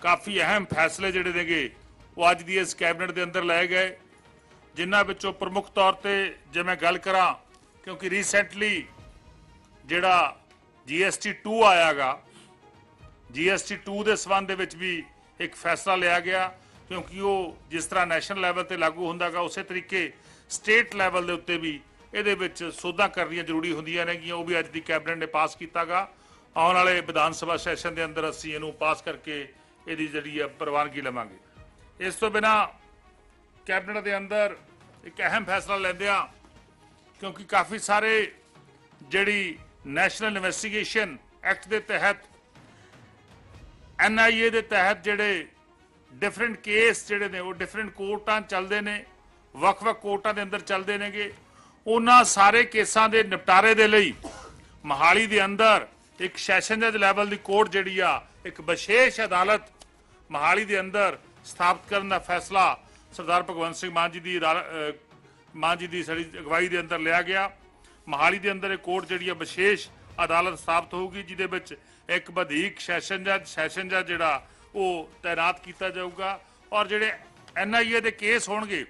ਕਾਫੀ ਅਹਿਮ ਫੈਸਲੇ ਜਿਹੜੇ ਨੇਗੇ, ਉਹ ਅੱਜ ਦੀ ਇਸ ਕੈਬਨਿਟ ਦੇ ਅੰਦਰ ਲਏ ਗਏ। ਜਿਨ੍ਹਾਂ ਵਿੱਚੋਂ ਪ੍ਰਮੁੱਖ ਤੌਰ ਤੇ ਜੇ ਮੈਂ ਗੱਲ ਕਰਾਂ, ਕਿਉਂਕਿ ਰੀਸੈਂਟਲੀ ਜਿਹੜਾ GST 2 ਆਇਆਗਾ GST 2 ਦੇ ਸਬੰਧ ਦੇ ਵਿੱਚ ਵੀ ਇੱਕ ਫੈਸਲਾ ਲਿਆ ਗਿਆ, ਕਿਉਂਕਿ ਉਹ ਜਿਸ ਤਰ੍ਹਾਂ ਨੈਸ਼ਨਲ ਲੈਵਲ ਤੇ ਲਾਗੂ ਹੁੰਦਾਗਾ, ਉਸੇ ਤਰੀਕੇ ਸਟੇਟ ਲੈਵਲ ਦੇ ਉੱਤੇ ਵੀ ਇਹਦੇ ਵਿੱਚ ਸੋਧਾਂ ਕਰਨੀਆਂ ਜ਼ਰੂਰੀ ਹੁੰਦੀਆਂ ਨੇਗੀਆਂ, ਉਹ ਵੀ ਅੱਜ ਦੀ ਕੈਬਨਿਟ ਨੇ ਪਾਸ ਕੀਤਾਗਾ। ਆਉਣ ਵਾਲੇ ਵਿਧਾਨ ਸਭਾ ਸੈਸ਼ਨ ਦੇ ਅੰਦਰ ਅਸੀਂ ਇਹਨੂੰ ਪਾਸ ਕਰਕੇ ਇਹਦੀ ਜਿਹੜੀ ਹੈ ਪ੍ਰਵਾਨਗੀ ਲਵਾਂਗੇ। ਇਸ ਤੋਂ ਬਿਨਾ ਕੈਬਨਿਟ ਦੇ ਅੰਦਰ ਇੱਕ ਅਹਿਮ ਫੈਸਲਾ ਲੈਂਦੇ ਲੈਂਦਿਆਂ ਕਿਉਂਕਿ ਕਾਫੀ ਸਾਰੇ ਜਿਹੜੀ ਨੈਸ਼ਨਲ ਇਨਵੈਸਟੀਗੇਸ਼ਨ ਐਕਟ ਦੇ ਤਹਿਤ ਐਨਆਈਏ ਦੇ ਤਹਿਤ ਜਿਹੜੇ ਡਿਫਰੈਂਟ ਕੇਸ ਜਿਹੜੇ ਨੇ, ਉਹ ਡਿਫਰੈਂਟ ਕੋਰਟਾਂ ਚੱਲਦੇ ਨੇ, ਵੱਖ-ਵੱਖ ਕੋਰਟਾਂ ਦੇ ਅੰਦਰ ਚੱਲਦੇ ਨੇਗੇ। ਉਹਨਾਂ ਸਾਰੇ ਕੇਸਾਂ ਦੇ ਨਿਪਟਾਰੇ ਦੇ ਲਈ ਮਹਾਲੀ ਦੇ ਅੰਦਰ ਇੱਕ ਸੈਸ਼ਨ ਜੱਜ ਲੈਵਲ ਦੀ ਕੋਰਟ ਜਿਹੜੀ ਆ, ਇੱਕ ਵਿਸ਼ੇਸ਼ ਅਦਾਲਤ ਮਹਾਲੀ ਦੇ ਅੰਦਰ ਸਥਾਪਿਤ ਕਰਨ ਦਾ ਫੈਸਲਾ ਸਰਦਾਰ ਭਗਵੰਤ ਸਿੰਘ ਮਾਨ ਜੀ ਦੀ ਅਦਾਲ- ਮਾਨ ਜੀ ਦੀ ਸਾਡੀ ਅਗਵਾਈ ਦੇ ਅੰਦਰ ਲਿਆ ਗਿਆ। ਮਹਾਲੀ ਦੇ ਅੰਦਰ ਇਹ ਕੋਰਟ ਜਿਹੜੀ ਆ ਵਿਸ਼ੇਸ਼ ਅਦਾਲਤ ਸਥਾਪਿਤ ਹੋਊਗੀ, ਜਿਹਦੇ ਵਿੱਚ ਇੱਕ ਵਧੀਕ ਸੈਸ਼ਨ ਜੱਜ ਸੈਸ਼ਨ ਜੱਜ ਜਿਹੜਾ ਉਹ ਤਾਇਨਾਤ ਕੀਤਾ ਜਾਊਗਾ। ਔਰ ਜਿਹੜੇ ਐਨਆਈਏ ਦੇ ਕੇਸ ਹੋਣਗੇ,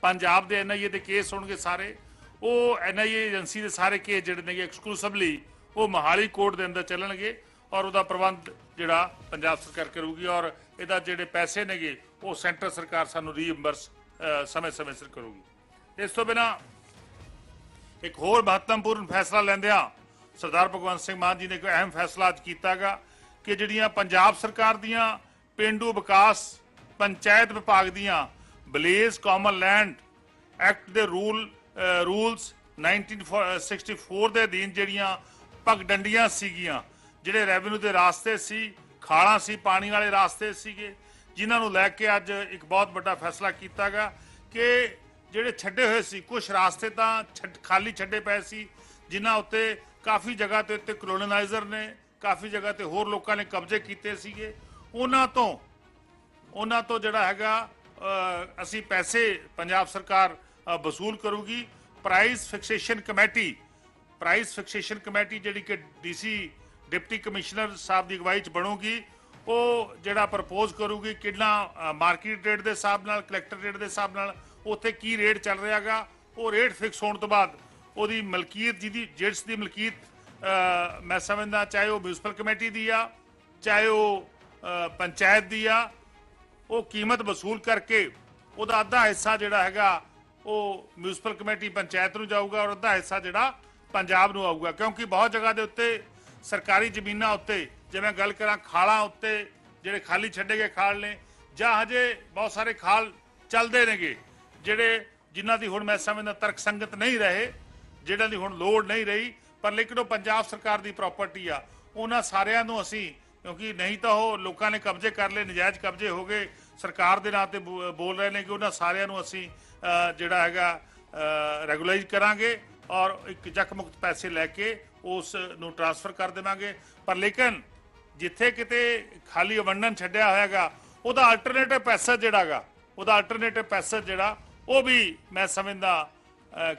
ਪੰਜਾਬ ਦੇ ਐਨਆਈਏ ਦੇ ਕੇਸ ਹੋਣਗੇ ਸਾਰੇ, ਉਹ ਐਨਆਈਏ ਏਜੰਸੀ ਦੇ ਸਾਰੇ ਕੇਸ ਜਿਹੜੇ ਨੇਗੇ ਐਕਸਕਲੂਸਿਵਲੀ ਉਹ ਮਹਾਲੀ ਕੋਰਟ ਦੇ ਅੰਦਰ ਚੱਲਣਗੇ। ਔਰ ਉਹਦਾ ਪ੍ਰਬੰਧ ਜਿਹੜਾ ਪੰਜਾਬ ਸਰਕਾਰ ਕਰੂਗੀ ਔਰ ਇਹਦਾ ਜਿਹੜੇ ਪੈਸੇ ਨੇਗੇ ਉਹ ਸੈਂਟਰ ਸਰਕਾਰ ਸਾਨੂੰ ਰੀਇੰਬਰਸ ਸਮੇਂ-ਸਮੇਂ ਸਿਰ ਕਰੂਗੀ। ਇਸ ਤੋਂ ਬਿਨਾ ਇੱਕ ਹੋਰ ਮਹੱਤਵਪੂਰਨ ਫੈਸਲਾ ਲੈਂਦਿਆਂ ਸਰਦਾਰ ਭਗਵੰਤ ਸਿੰਘ ਮਾਨ ਜੀ ਨੇ ਇੱਕ ਅਹਿਮ ਫੈਸਲਾ ਅੱਜ ਕੀਤਾਗਾ ਕਿ ਜਿਹੜੀਆਂ ਪੰਜਾਬ ਸਰਕਾਰ ਦੀਆਂ ਪਿੰਡੂ ਵਿਕਾਸ ਪੰਚਾਇਤ ਵਿਭਾਗ ਦੀਆਂ ਬਲੇਜ਼ ਕਾਮਨ ਲੈਂਡ ਐਕਟ ਦੇ ਰੂਲ ਅਹ, ਰੂਲਸ 1964 ਦੇ ਅਧੀਨ ਜਿਹੜੀਆਂ ਪਗਡੰਡੀਆਂ ਸੀਗੀਆਂ ਜਿਹੜੇ ਰੈਵਨਿਊ ਦੇ ਰਾਸਤੇ ਸੀ, ਖਾਲਾਂ ਸੀ, ਪਾਣੀ ਵਾਲੇ ਰਾਸਤੇ ਸੀਗੇ, ਜਿਨ੍ਹਾਂ ਨੂੰ ਲੈ ਕੇ ਅੱਜ ਇੱਕ ਬਹੁਤ ਵੱਡਾ ਫੈਸਲਾ ਕੀਤਾ ਕੀਤਾਗਾ ਕਿ ਜਿਹੜੇ ਛੱਡੇ ਹੋਏ ਸੀ ਕੁਝ ਰਾਸਤੇ ਤਾਂ ਛੱਡ- ਖਾਲੀ ਛੱਡੇ ਪਏ ਸੀ, ਜਿਨ੍ਹਾਂ ਉੱਤੇ ਕਾਫੀ ਜਗ੍ਹਾ ਤੇ ਉੱਤੇ ਕਲੋਨਾਈਜ਼ਰ ਨੇ, ਕਾਫੀ ਜਗ੍ਹਾ ਤੇ ਹੋਰ ਲੋਕਾਂ ਨੇ ਕਬਜ਼ੇ ਕੀਤੇ ਸੀਗੇ। ਉਹਨਾਂ ਤੋਂ ਉਹਨਾਂ ਤੋਂ ਜਿਹੜਾ ਹੈਗਾ ਅਸੀਂ ਪੈਸੇ ਪੰਜਾਬ ਸਰਕਾਰ ਵਸੂਲ ਕਰੂਗੀ। Price fixation committee price fixation committee ਜਿਹੜੀ ਕਿ ਡੀਸੀ ਡਿਪਟੀ ਕਮਿਸ਼ਨਰ ਸਾਹਿਬ ਦੀ ਅਗਵਾਈ ਚ ਬਣੂਗੀ, ਉਹ ਜਿਹੜਾ ਪ੍ਰਪੋਜ਼ ਕਰੂਗੀ ਕਿੰਨਾ ਮਾਰਕੀਟ ਰੇਟ ਦੇ ਹਿਸਾਬ ਨਾਲ, ਕਲੈਕਟਰ ਰੇਟ ਦੇ ਹਿਸਾਬ ਨਾਲ, ਉੱਥੇ ਕੀ ਰੇਟ ਚੱਲ ਰਿਹਾਗਾ, ਉਹ ਰੇਟ ਫਿਕਸ ਹੋਣ ਤੋਂ ਬਾਅਦ ਉਹਦੀ ਮਲਕੀਅਤ ਜਿਹਦੀ, ਜਿਸ ਦੀ ਮਲਕੀਅਤ ਮੈਂ ਸਮਝਦਾ ਚਾਹੇ ਉਹ ਮਿਊਨਿਸਪਲ ਕਮੇਟੀ ਦੀ ਆ, ਚਾਹੇ ਉਹ ਪੰਚਾਇਤ ਦੀ ਆ, ਉਹ ਕੀਮਤ ਵਸੂਲ ਕਰਕੇ ਉਹਦਾ ਅੱਧਾ ਹਿੱਸਾ ਜਿਹੜਾ ਹੈਗਾ, ਉਹ ਮਿਊਨਿਸਪਲ ਕਮੇਟੀ ਪੰਚਾਇਤ ਨੂੰ ਜਾਊਗਾ ਔਰ ਅੱਧਾ ਹਿੱਸਾ ਜਿਹੜਾ ਪੰਜਾਬ ਨੂੰ ਆਊਗਾ, ਕਿਉਂਕਿ ਬਹੁਤ ਜਗ੍ਹਾ ਦੇ ਉੱਤੇ ਸਰਕਾਰੀ ਜ਼ਮੀਨਾਂ ਉੱਤੇ, ਜਿਵੇਂ ਗੱਲ ਕਰਾਂ ਖਾਲਾਂ ਉੱਤੇ, ਜਿਹੜੇ ਖਾਲੀ ਛੱਡੇ ਗਏ ਖਾਲ ਨੇ, ਜਾਂ ਹਜੇ ਬਹੁਤ ਸਾਰੇ ਖਾਲ ਚੱਲਦੇ ਨੇਗੇ, ਜਿਹੜੇ ਜਿਨ੍ਹਾਂ ਦੀ ਹੁਣ ਮੈਂ ਸਮਝਦਾ ਤਰਕ ਸੰਗਤ ਨਹੀਂ ਰਹੇ ਜਿਹੜਾ ਦੀ ਹੁਣ ਲੋੜ ਨਹੀਂ ਰਹੀ, ਪਰ ਲੇਕਿਨ ਉਹ ਪੰਜਾਬ ਸਰਕਾਰ ਦੀ ਪ੍ਰਾਪਰਟੀ ਆ, ਉਹਨਾਂ ਸਾਰਿਆਂ ਨੂੰ ਅਸੀਂ, ਕਿਉਂਕਿ ਨਹੀਂ ਤਾਂ ਉਹ ਲੋਕਾਂ ਨੇ ਕਬਜ਼ੇ ਕਰ ਲਏ, ਨਜਾਇਜ਼ ਕਬਜ਼ੇ ਹੋ ਗਏ, ਸਰਕਾਰ ਦੇ ਨਾਂ ਤੇ ਬੋ- ਬੋਲ ਰਹੇ ਨੇ ਕਿ ਉਹਨਾਂ ਸਾਰਿਆਂ ਨੂੰ ਅਸੀਂ ਜਿਹੜਾ ਹੈਗਾ ਰੈਗੂਲਾਈਜ਼ ਕਰਾਂਗੇ ਔਰ ਇੱਕ ਜਕਮੁਕਤ ਪੈਸੇ ਲੈ ਕੇ ਉਸ ਨੂੰ ਟ੍ਰਾਂਸਫਰ ਕਰ ਦੇਵਾਂਗੇ। ਪਰ ਲੇਕਿਨ ਜਿੱਥੇ ਕਿਤੇ ਖਾਲੀ ਅਵੰਡਨ ਛੱਡਿਆ ਹੋਇਆਗਾ, ਉਹਦਾ ਅਲਟਰਨੇਟਿਵ ਪੈਸਾ ਜਿਹੜਾਗਾ, ਉਹਦਾ ਅਲਟਰਨੇਟਿਵ ਪੈਸਾ ਜਿਹੜਾ, ਉਹ ਵੀ ਮੈਂ ਸਮਝਦਾ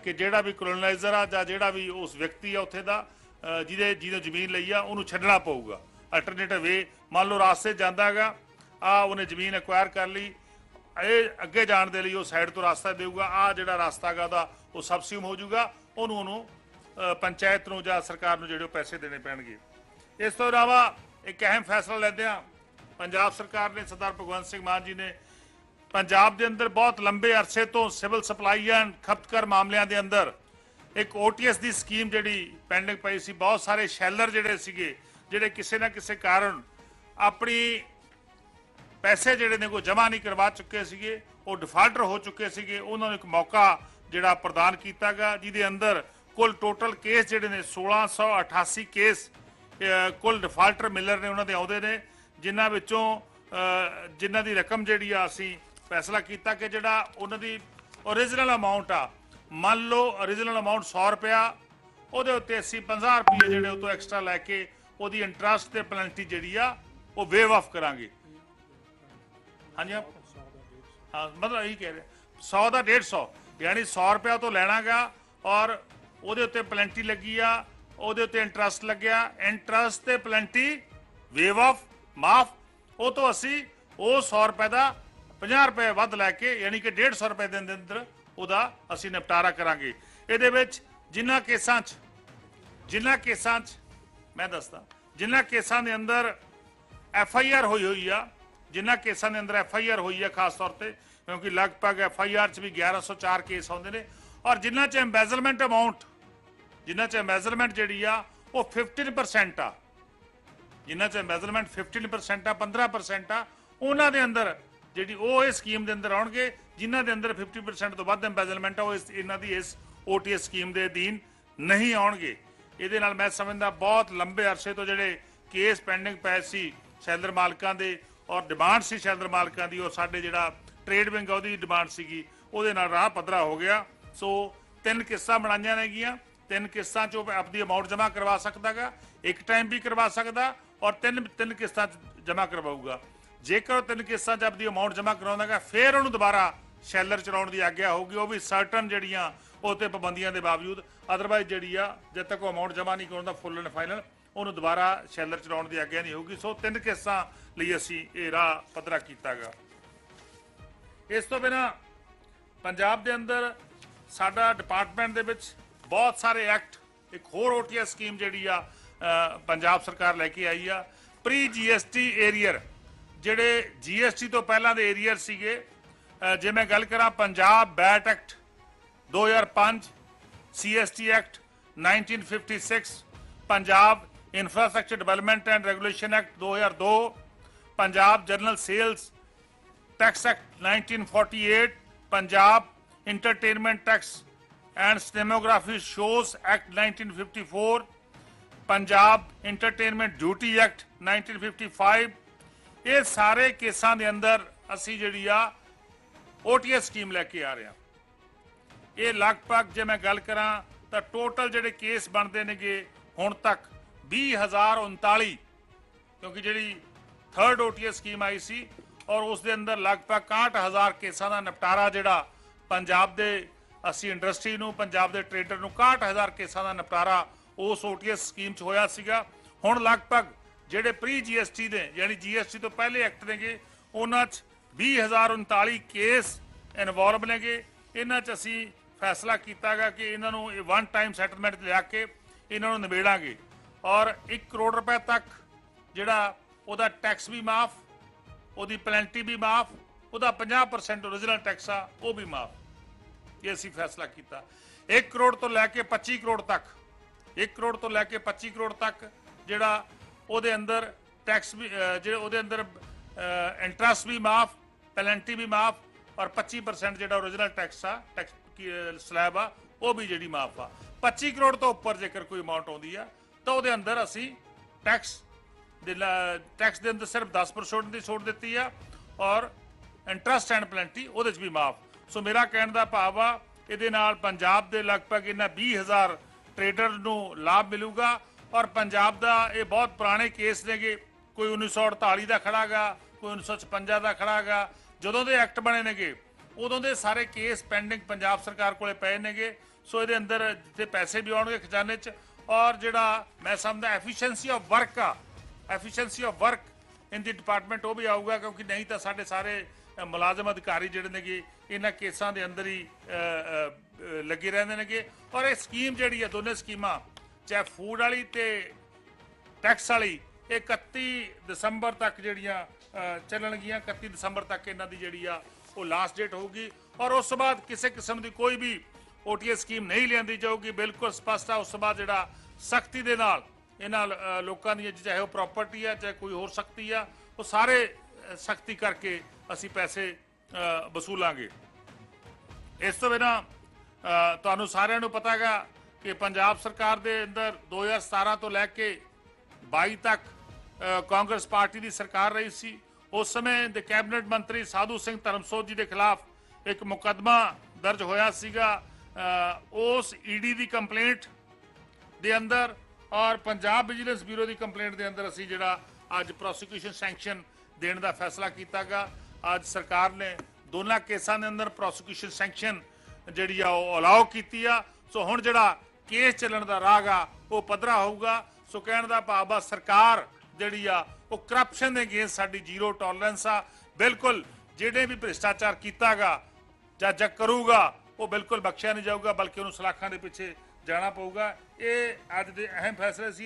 ਕਿ ਜਿਹੜਾ ਵੀ ਕਲੋਨਾਈਜ਼ਰ ਆ ਜਾਂ ਜਿਹੜਾ ਵੀ ਉਸ ਵਿਅਕਤੀ ਆ ਉੱਥੇ ਦਾ ਜਿਹਦੇ ਜਿਹਨੇ ਜ਼ਮੀਨ ਲਈ ਆ, ਉਹਨੂੰ ਛੱਡਣਾ ਪਊਗਾ। ਅਲਟਰਨੇਟਿਵ ਵੇ ਮੰਨ ਲਓ ਰਾਸਤੇ ਜਾਂਦਾ ਹੈਗਾ, ਆ ਉਹਨੇ ਜ਼ਮੀਨ ਐਕਵਾਇਰ ਕਰ ਲਈ, ਇਹ ਅੱਗੇ ਜਾਣ ਦੇ ਲਈ ਉਹ ਸਾਈਡ ਤੋਂ ਰਸਤਾ ਦੇਊਗਾ, ਆ ਜਿਹੜਾ ਰਸਤਾ ਹੈਗਾ ਉਹਦਾ, ਉਹ ਸਬਸਿਊਮ ਹੋ ਜਾਊਗਾ, ਉਹਨੂੰ ਉਹਨੂੰ ਪੰਚਾਇਤ ਨੂੰ ਜਾਂ ਸਰਕਾਰ ਨੂੰ ਜਿਹੜੇ ਉਹ ਪੈਸੇ ਦੇਣੇ ਪੈਣਗੇ। ਇਸ ਤੋਂ ਇਲਾਵਾ ਇੱਕ ਅਹਿਮ ਫੈਸਲਾ ਲੈਂਦੇ ਆ ਪੰਜਾਬ ਸਰਕਾਰ ਨੇ ਸਰਦਾਰ ਭਗਵੰਤ ਸਿੰਘ ਮਾਨ ਜੀ ਨੇ ਪੰਜਾਬ ਦੇ ਅੰਦਰ ਬਹੁਤ ਲੰਬੇ ਅਰਸੇ ਤੋਂ ਸਿਵਲ ਸਪਲਾਈ ਐਂਡ ਖਪਤਕਾਰ ਮਾਮਲਿਆਂ ਦੇ ਅੰਦਰ ਇੱਕ ਓਟੀਐਸ ਦੀ ਸਕੀਮ ਜਿਹੜੀ ਪੈਂਡਿੰਗ ਪਈ ਸੀ, ਬਹੁਤ ਸਾਰੇ ਸ਼ੈਲਰ ਜਿਹੜੇ ਸੀਗੇ, ਜਿਹੜੇ ਕਿਸੇ ਨਾ ਕਿਸੇ ਕਾਰਨ ਆਪਣੀ ਪੈਸੇ ਜਿਹੜੇ ਨੇ ਕੋ ਜਮ੍ਹਾਂ ਨਹੀਂ ਕਰਵਾ ਚੁੱਕੇ ਸੀਗੇ, ਉਹ ਡਿਫਾਲਟਰ ਹੋ ਚੁੱਕੇ ਸੀਗੇ, ਉਹਨਾਂ ਨੂੰ ਇੱਕ ਮੌਕਾ ਜਿਹੜਾ ਪ੍ਰਦਾਨ ਕੀਤਾ ਕੀਤਾਗਾ ਜਿਹਦੇ ਅੰਦਰ ਕੁੱਲ ਟੋਟਲ ਕੇਸ ਜਿਹੜੇ ਨੇ 1688 ਕੇਸ ਕੁੱਲ ਡਿਫਾਲਟਰ ਮਿਲਰ ਨੇ ਉਹਨਾਂ ਦੇ ਆਉਂਦੇ ਨੇ, ਜਿਨ੍ਹਾਂ ਵਿੱਚੋਂ ਜਿਨ੍ਹਾਂ ਦੀ ਰਕਮ ਜਿਹੜੀ ਆ ਅਸੀਂ ਫੈਸਲਾ ਕੀਤਾ ਕਿ ਜਿਹੜਾ ਉਹਨਾਂ ਦੀ ਓਰੀਜਨਲ ਅਮਾਉਂਟ ਆ, ਮੰਨ ਲਓ ਓਰੀਜਨਲ ਅਮਾਉਂਟ 100 ਰੁਪਿਆ ਉਹਦੇ ਉੱਤੇ ਅਸੀਂ 50 ਰੁਪਏ ਜਿਹੜੇ ਉਹ ਤੋਂ ਐਕਸਟਰਾ ਲੈ ਕੇ ਉਹਦੀ ਇੰਟਰਸਟ ਤੇ ਪੈਨਲਟੀ ਜਿਹੜੀ ਆ, ਉਹ ਵੇਵ ਆਫ ਕਰਾਂਗੇ। ਹਾਂਜੀ ਆਪ? ਹਾਂ, ਮਤਲਬ ਇਹੀ ਕਹਿ ਰਿਹਾ। 100 ਦਾ 150 ਯਾਨੀ 100 ਰੁਪਏ ਤੋਂ ਲੈਣਾਗਾ ਔਰ ਉਹਦੇ ਉੱਤੇ ਪਲੈਂਟੀ ਲੱਗੀ ਆ, ਉਹਦੇ ਉੱਤੇ ਇੰਟਰਸਟ ਲੱਗਿਆ। ਇੰਟਰਸਟ ਤੇ ਪਲੈਂਟੀ ਵੇਵ ਆਫ ਮਾਫ। ਉਹ ਤੋਂ ਅਸੀਂ ਉਹ 100 ਰੁਪਏ ਦਾ 50 ਰੁਪਏ ਵੱਧ ਲੈ ਕੇ, ਯਾਨੀ ਕਿ 150 ਰੁਪਏ ਦੇ ਅੰਦਰ ਉਹਦਾ ਅਸੀਂ ਨਿਪਟਾਰਾ ਕਰਾਂਗੇ। ਇਹਦੇ ਵਿੱਚ ਜਿਨ੍ਹਾਂ ਕੇਸਾਂ 'ਚ ਜਿਨ੍ਹਾਂ ਕੇਸਾਂ 'ਚ, ਮੈਂ ਦੱਸਦਾ ਜਿਨ੍ਹਾਂ ਕੇਸਾਂ ਦੇ ਅੰਦਰ ਐਫ ਆਈ ਆਰ ਹੋਈ ਹੋਈ ਆ ਜਿਨ੍ਹਾਂ ਕੇਸਾਂ ਦੇ ਅੰਦਰ ਐਫ ਆਈ ਆਰ ਹੋਈ ਆ ਖਾਸ ਤੌਰ ਤੇ, ਕਿਉਂਕਿ ਲਗਭਗ ਐਫ ਆਈ ਆਰ 'ਚ ਵੀ 1104 ਕੇਸ ਆਉਂਦੇ ਨੇ, ਔਰ ਜਿਨ੍ਹਾਂ 'ਚ ਐਮਬੈਜ਼ਲਮੈਂਟ ਅਮਾਉਂਟ ਜਿਨ੍ਹਾਂ 'ਚ ਐਮਬੈਜ਼ਲਮੈਂਟ ਜਿਹੜੀ ਆ, ਉਹ 15% ਆ। ਜਿਨ੍ਹਾਂ 'ਚ ਐਮਬੈਜ਼ਲਮੈਂਟ 15% ਆ 15% ਆ, ਉਹਨਾਂ ਦੇ ਅੰਦਰ ਜਿਹੜੀ ਉਹ ਇਸ ਸਕੀਮ ਦੇ ਅੰਦਰ ਆਉਣਗੇ, ਜਿਨ੍ਹਾਂ ਦੇ ਅੰਦਰ 50% ਤੋਂ ਵੱਧ ਐਮਬੈਜ਼ਲਮੈਂਟ ਆ, ਉਹ ਇਸ ਇਹਨਾਂ ਦੀ ਇਸ ਓਟੀਐਸ ਸਕੀਮ ਦੇ ਅਧੀਨ ਨਹੀਂ ਆਉਣਗੇ। ਇਹਦੇ ਨਾਲ ਮੈਂ ਸਮਝਦਾ ਬਹੁਤ ਲੰਬੇ ਅਰਸੇ ਤੋਂ ਜਿਹੜੇ ਕੇਸ ਪੈਂਡਿੰਗ ਪਏ ਸੀ ਸ਼ੈਲਰ ਮਾਲਕਾਂ ਦੇ ਔਰ ਡਿਮਾਂਡ ਸੀ ਸ਼ੈਲਰ ਮਾਲਕਾਂ ਦੀ ਔਰ ਸਾਡੇ ਜਿਹੜਾ ਟ੍ਰੇਡ ਵਿੰਗ ਆ, ਉਹਦੀ ਡਿਮਾਂਡ ਸੀਗੀ। ਉਹਦੇ ਨਾਲ ਰਾਹ ਪੱਧਰਾ ਹੋ ਗਿਆ। ਸੋ ਤਿੰਨ ਕਿਸ਼ਤਾਂ ਬਣਾਈਆਂ ਨੇਗੀਆਂ। ਤਿੰਨ ਕਿਸ਼ਤਾਂ 'ਚ ਉਹ ਆਪਦੀ ਅਮਾਉਂਟ ਜਮ੍ਹਾਂ ਕਰਵਾ ਸਕਦਾਗਾ, ਇੱਕ ਟਾਈਮ ਵੀ ਕਰਵਾ ਸਕਦਾ ਔਰ ਤਿੰਨ ਤਿੰਨ ਕਿਸ਼ਤਾਂ 'ਚ ਜਮ੍ਹਾਂ ਕਰਵਾਊਗਾ। ਜੇਕਰ ਉਹ ਤਿੰਨ ਕਿਸ਼ਤਾਂ 'ਚ ਆਪਦੀ ਅਮਾਉਂਟ ਜਮ੍ਹਾਂ ਕਰਾਉਂਦਾਗਾ, ਫਿਰ ਉਹਨੂੰ ਦੁਬਾਰਾ ਸ਼ੈਲਰ ਚਲਾਉਣ ਦੀ ਆਗਿਆ ਹੋਊਗੀ। ਉਹ ਵੀ ਸਰਟਨ ਜਿਹੜੀਆਂ ਉਹ ਤੇ ਪਾਬੰਦੀਆਂ ਦੇ ਬਾਵਜੂਦ ਅਦਰਵਾਈਜ਼ ਜਿਹੜੀ ਆ, ਜਦ ਤੱਕ ਉਹ ਅਮਾਉਂਟ ਜਮ੍ਹਾਂ ਨਹੀਂ ਕਰਾਉਂਦਾ ਫੁੱਲ ਐਂਡ ਫਾਈਨਲ ਉਹਨੂੰ ਦੁਬਾਰਾ ਸ਼ੈਲਰ ਚਲਾਉਣ ਦੀ ਆਗਿਆ ਨਹੀਂ ਹੋਊਗੀ। ਸੋ ਤਿੰਨ ਕਿਸ਼ਤਾਂ ਲਈ ਅਸੀਂ ਇਹ ਰਾਹ ਪੱਧਰਾ ਕੀਤਾਗਾ। ਇਸ ਤੋਂ ਬਿਨਾ ਪੰਜਾਬ ਦੇ ਅੰਦਰ ਸਾਡਾ ਡਿਪਾਰਟਮੈਂਟ ਦੇ ਵਿੱਚ ਬਹੁਤ ਸਾਰੇ ਐਕਟ, ਇੱਕ ਹੋਰ ਓਟੀਐਸ ਸਕੀਮ ਜਿਹੜੀ ਆ ਪੰਜਾਬ ਸਰਕਾਰ ਲੈ ਕੇ ਆਈ ਆ। ਪ੍ਰੀ ਜੀਐਸਟੀ ਏਰੀਅਰ, ਜਿਹੜੇ ਜੀਐਸਟੀ ਤੋਂ ਪਹਿਲਾਂ ਦੇ ਏਰੀਅਰ ਸੀਗੇ ਜੇ ਮੈਂ ਗੱਲ ਕਰਾਂ Punjab VAT act 2005 CST act 1956 Punjab infrastructure development and regulation act 2002 Punjab general sales tax act 1948 Punjab entertainment tax and cinematography shows act 1954 Punjab entertainment duty act 1955 ਇਹ ਸਾਰੇ ਕੇਸਾਂ ਦੇ ਅੰਦਰ ਅਸੀਂ ਜਿਹੜੀ ਆ OTS ਸਕੀਮ ਲੈ ਕੇ ਆ ਰਹੇ ਹਾਂ। ਇਹ ਲਗਭਗ ਜੇ ਮੈਂ ਗੱਲ ਕਰਾਂ ਤਾਂ ਟੋਟਲ ਜਿਹੜੇ ਕੇਸ ਬਣਦੇ ਨੇਗੇ ਹੁਣ ਤੱਕ 20039 ਕਿਉਂਕਿ ਜਿਹੜੀ ਥਰਡ ਓਟੀਐਸ ਸਕੀਮ ਆਈ ਸੀ ਔਰ ਉਸ ਦੇ ਅੰਦਰ ਲਗਭਗ 61000 ਕੇਸਾਂ ਦਾ ਨਿਪਟਾਰਾ ਜਿਹੜਾ ਪੰਜਾਬ ਦੇ ਅਸੀਂ ਇੰਡਸਟਰੀ ਨੂੰ, ਪੰਜਾਬ ਦੇ ਟ੍ਰੇਡਰ ਨੂੰ 61000 ਕੇਸਾਂ ਦਾ ਨਿਪਟਾਰਾ ਉਸ ਓਟੀਐਸ ਸਕੀਮ 'ਚ ਹੋਇਆ ਸੀਗਾ। ਹੁਣ ਲਗਭਗ ਜਿਹੜੇ ਪ੍ਰੀ ਜੀਐਸਟੀ ਦੇ, ਯਾਨੀ ਜੀਐਸਟੀ ਤੋਂ ਪਹਿਲੇ ਐਕਟ ਨੇਗੇ, ਉਹਨਾਂ 'ਚ 20039 ਕੇਸ ਇਨਵੋਲਵ ਨੇਗੇ। ਇਹਨਾਂ 'ਚ ਅਸੀਂ ਫੈਸਲਾ ਕੀਤਾਗਾ ਕਿ ਇਹਨਾਂ ਨੂੰ ਵਨ ਟਾਈਮ ਸੈਟਲਮੈਂਟ ਲਿਆ ਕੇ ਇਹਨਾਂ ਨੂੰ ਨਿਬੇੜਾਂਗੇ। ਔਰ 1 ਕਰੋੜ ਰੁਪਏ ਤੱਕ ਜਿਹੜਾ ਉਹਦਾ ਟੈਕਸ ਵੀ ਮਾਫ, ਉਹਦੀ ਪੈਨਲਟੀ ਵੀ ਮਾਫ, ਉਹਦਾ 50% origignal ਟੈਕਸ ਆ, ਉਹ ਵੀ ਮਾਫ। ਇਹ ਅਸੀਂ ਫੈਸਲਾ ਕੀਤਾ। 1 ਕਰੋੜ ਤੋਂ ਲੈ ਕੇ 25 ਕਰੋੜ ਤੱਕ 1 ਕਰੋੜ ਤੋਂ ਲੈ ਕੇ 25 ਕਰੋੜ ਤੱਕ ਜਿਹੜਾ ਉਹਦੇ ਅੰਦਰ ਟੈਕਸ ਵੀ ਜਿਹੜੇ ਉਹਦੇ ਅੰਦਰ ਇੰਟਰਸਟ ਵੀ ਮਾਫ ਪੈਨਲਟੀ ਵੀ ਮਾਫ ਔਰ 25% ਜਿਹੜਾ origignal ਟੈਕਸ ਆ ਟੈਕਸ ਸਲੈਬ ਆ, ਉਹ ਵੀ ਜਿਹੜੀ ਮਾਫ ਆ। 25 ਕਰੋੜ ਤੋਂ ਉੱਪਰ ਜੇਕਰ ਕੋਈ ਅਮਾਉਂਟ ਆਉਂਦੀ ਆ, ਤਾਂ ਉਹਦੇ ਅੰਦਰ ਅਸੀਂ ਟੈਕਸ ਦੇ ਟੈਕਸ ਦੇ ਅੰਦਰ ਸਿਰਫ 10% ਦੀ ਛੋਟ ਦਿੱਤੀ ਆ ਔਰ ਇੰਟਰਸਟ ਐਂਡ ਪੈਨਲਟੀ ਉਹਦੇ ਚ ਵੀ ਮਾਫ। ਸੋ ਮੇਰਾ ਕਹਿਣ ਦਾ ਭਾਵ ਆ, ਇਹਦੇ ਨਾਲ ਪੰਜਾਬ ਦੇ ਲਗਭਗ ਇਹਨਾਂ 20000 ਟ੍ਰੇਡਰ ਨੂੰ ਲਾਭ ਮਿਲੂਗਾ ਔਰ ਪੰਜਾਬ ਦਾ ਇਹ ਬਹੁਤ ਪੁਰਾਣੇ ਕੇਸ ਨੇਗੇ। ਕੋਈ 1948 ਦਾ ਖੜਾਗਾ ਕੋਈ 1956 ਦਾ ਖੜਾਗਾ ਜਦੋਂ ਦੇ ਐਕਟ ਬਣੇ ਨੇਗੇ, ਉਦੋਂ ਦੇ ਸਾਰੇ ਕੇਸ ਪੈਂਡਿੰਗ ਪੰਜਾਬ ਸਰਕਾਰ ਕੋਲੇ ਪਏ ਨੇਗੇ। ਸੋ ਇਹਦੇ ਅੰਦਰ ਜਿੱਥੇ ਪੈਸੇ ਵੀ ਆਉਣਗੇ ਖਜ਼ਾਨੇ 'ਚ ਔਰ ਜਿਹੜਾ ਮੈਂ ਸਮਝਦਾ ਐਫੀਸ਼ੀਐਂਸੀ ਆਫ ਵਰਕ ਆ efficiency of work in the department ਉਹ ਵੀ ਆਊਗਾ ਕਿਉਂਕਿ ਨਹੀਂ ਤਾਂ ਸਾਡੇ ਸਾਰੇ ਮੁਲਾਜ਼ਮ ਅਧਿਕਾਰੀ ਜਿਹੜੇ ਨੇਗੇ, ਇਹਨਾਂ ਕੇਸਾਂ ਦੇ ਅੰਦਰ ਹੀ ਲੱਗੇ ਰਹਿੰਦੇ ਨੇਗੇ। ਔਰ ਇਹ ਸਕੀਮ ਜਿਹੜੀ ਆ, ਦੋਨੇ ਸਕੀਮਾਂ ਚਾਹੇ ਫੂਡ ਵਾਲੀ ਤੇ ਟੈਕਸ ਵਾਲੀ, ਇਹ 31 ਦਸੰਬਰ ਤੱਕ ਜਿਹੜੀਆਂ ਚੱਲਣਗੀਆਂ। 31 ਦਸੰਬਰ ਤੱਕ ਇਹਨਾਂ ਦੀ ਜਿਹੜੀ ਆ, ਉਹ ਲਾਸਟ ਡੇਟ ਹੋਊਗੀ। ਔਰ ਉਸ ਤੋਂ ਬਾਅਦ ਕਿਸੇ ਕਿਸਮ ਦੀ ਕੋਈ ਵੀ ਓਟੀਐਸ ਸਕੀਮ ਨਹੀਂ ਲਿਆਂਦੀ ਜਾਊਗੀ। ਬਿਲਕੁਲ ਸਪਸ਼ਟ ਆ, ਉਸ ਤੋਂ ਬਾਅਦ ਜਿਹੜਾ ਸਖਤੀ ਦੇ ਨਾਲ ਇਹਨਾਂ ਲੋਕਾਂ ਦੀ ਚਾਹੇ ਉਹ ਪ੍ਰਾਪਰਟੀ ਆ, ਚਾਹੇ ਕੋਈ ਹੋਰ ਸਖਤੀ ਆ, ਉਹ ਸਾਰੇ ਸਖਤੀ ਕਰਕੇ ਅਸੀਂ ਪੈਸੇ ਵਸੂਲਾਂਗੇ। ਇਸ ਤੋਂ ਬਿਨਾ ਤੁਹਾਨੂੰ ਸਾਰਿਆਂ ਨੂੰ ਪਤਾ ਹੈਗਾ ਕਿ ਪੰਜਾਬ ਸਰਕਾਰ ਦੇ ਅੰਦਰ 2017 ਤੋਂ ਲੈ ਕੇ 22 ਤੱਕ ਕਾਂਗਰਸ ਪਾਰਟੀ ਦੀ ਸਰਕਾਰ ਰਹੀ ਸੀ। ਉਸ ਸਮੇਂ ਦੇ ਕੈਬਨਿਟ ਮੰਤਰੀ ਸਾਧੂ ਸਿੰਘ ਧਰਮਸੋਤ ਜੀ ਦੇ ਖਿਲਾਫ ਇੱਕ ਮੁਕੱਦਮਾ ਦਰਜ ਹੋਇਆ ਸੀਗਾ। ਅ, ਉਸ ਈਡੀ ਦੀ ਕੰਪਲੇਂਟ ਦੇ ਅੰਦਰ ਔਰ ਪੰਜਾਬ ਵਿਜੀਲੈਂਸ ਬਿਊਰੋ ਦੀ ਕੰਪਲੇਂਟ ਦੇ ਅੰਦਰ ਅਸੀਂ ਜਿਹੜਾ ਅੱਜ ਪ੍ਰੋਸੀਕਿਊਸ਼ਨ ਸੈਂਕਸ਼ਨ ਦੇਣ ਦਾ ਫੈਸਲਾ ਕੀਤਾ ਕੀਤਾਗਾ। ਅੱਜ ਸਰਕਾਰ ਨੇ ਦੋਨਾਂ ਕੇਸਾਂ ਦੇ ਅੰਦਰ ਪ੍ਰੋਸੀਕਿਊਸ਼ਨ ਸੈਂਕਸ਼ਨ ਜਿਹੜੀ ਆ ਉਹ ਅਲਾਉ ਕੀਤੀ ਆ। ਸੋ ਹੁਣ ਜਿਹੜਾ ਕੇਸ ਚੱਲਣ ਦਾ ਰਾਹ ਆ, ਉਹ ਪੱਧਰਾ ਹੋਊਗਾ। ਸੋ ਕਹਿਣ ਦਾ ਭਾਵ ਆ, ਸਰਕਾਰ ਜਿਹੜੀ ਆ, ਉਹ ਕਰਪਸ਼ਨ ਦੇ ਅਗੇਂਸਟ ਸਾਡੀ ਜ਼ੀਰੋ ਟੋਲਰੈਂਸ ਆ। ਬਿਲਕੁਲ ਜਿਹੜੇ ਵੀ ਭ੍ਰਿਸ਼ਟਾਚਾਰ ਕੀਤਾਗਾ, ਜਾਂ ਜਾਂ ਕਰੂਗਾ, ਉਹ ਬਿਲਕੁਲ ਬਖਸ਼ਿਆ ਨਹੀਂ ਜਾਊਗਾ, ਬਲਕਿ ਉਹਨੂੰ ਸਲਾਖਾਂ ਦੇ ਪਿੱਛੇ ਜਾਣਾ ਪਊਗਾ। ਇਹ ਅੱਜ ਦੇ ਅਹਿਮ ਫੈਸਲੇ ਸੀ